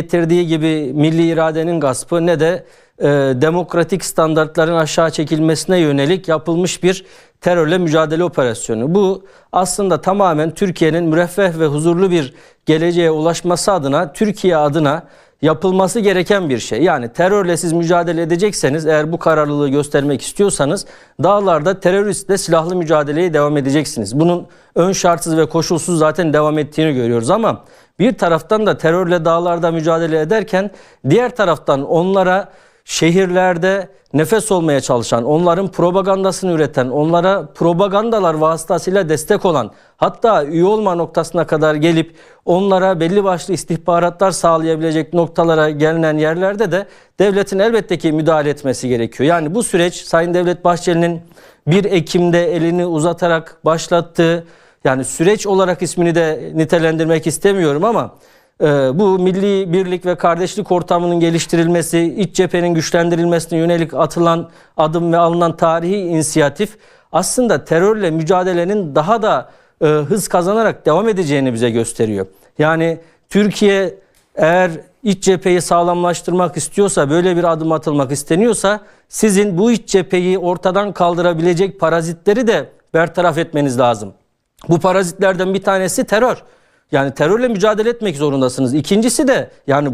getirdiği gibi milli iradenin gaspı ne de e, demokratik standartların aşağı çekilmesine yönelik yapılmış bir terörle mücadele operasyonu. Bu aslında tamamen Türkiye'nin müreffeh ve huzurlu bir geleceğe ulaşması adına Türkiye adına yapılması gereken bir şey. Yani terörle siz mücadele edecekseniz eğer bu kararlılığı göstermek istiyorsanız dağlarda teröristle silahlı mücadeleye devam edeceksiniz. Bunun ön şartsız ve koşulsuz zaten devam ettiğini görüyoruz ama bir taraftan da terörle dağlarda mücadele ederken diğer taraftan onlara şehirlerde nefes olmaya çalışan, onların propagandasını üreten, onlara propagandalar vasıtasıyla destek olan, hatta üye olma noktasına kadar gelip onlara belli başlı istihbaratlar sağlayabilecek noktalara gelinen yerlerde de devletin elbette ki müdahale etmesi gerekiyor. Yani bu süreç Sayın Devlet Bahçeli'nin 1 Ekim'de elini uzatarak başlattığı yani süreç olarak ismini de nitelendirmek istemiyorum ama bu milli birlik ve kardeşlik ortamının geliştirilmesi, iç cephenin güçlendirilmesine yönelik atılan adım ve alınan tarihi inisiyatif aslında terörle mücadelenin daha da e, hız kazanarak devam edeceğini bize gösteriyor. Yani Türkiye eğer iç cepheyi sağlamlaştırmak istiyorsa, böyle bir adım atılmak isteniyorsa sizin bu iç cepheyi ortadan kaldırabilecek parazitleri de bertaraf etmeniz lazım. Bu parazitlerden bir tanesi terör. Yani terörle mücadele etmek zorundasınız. İkincisi de yani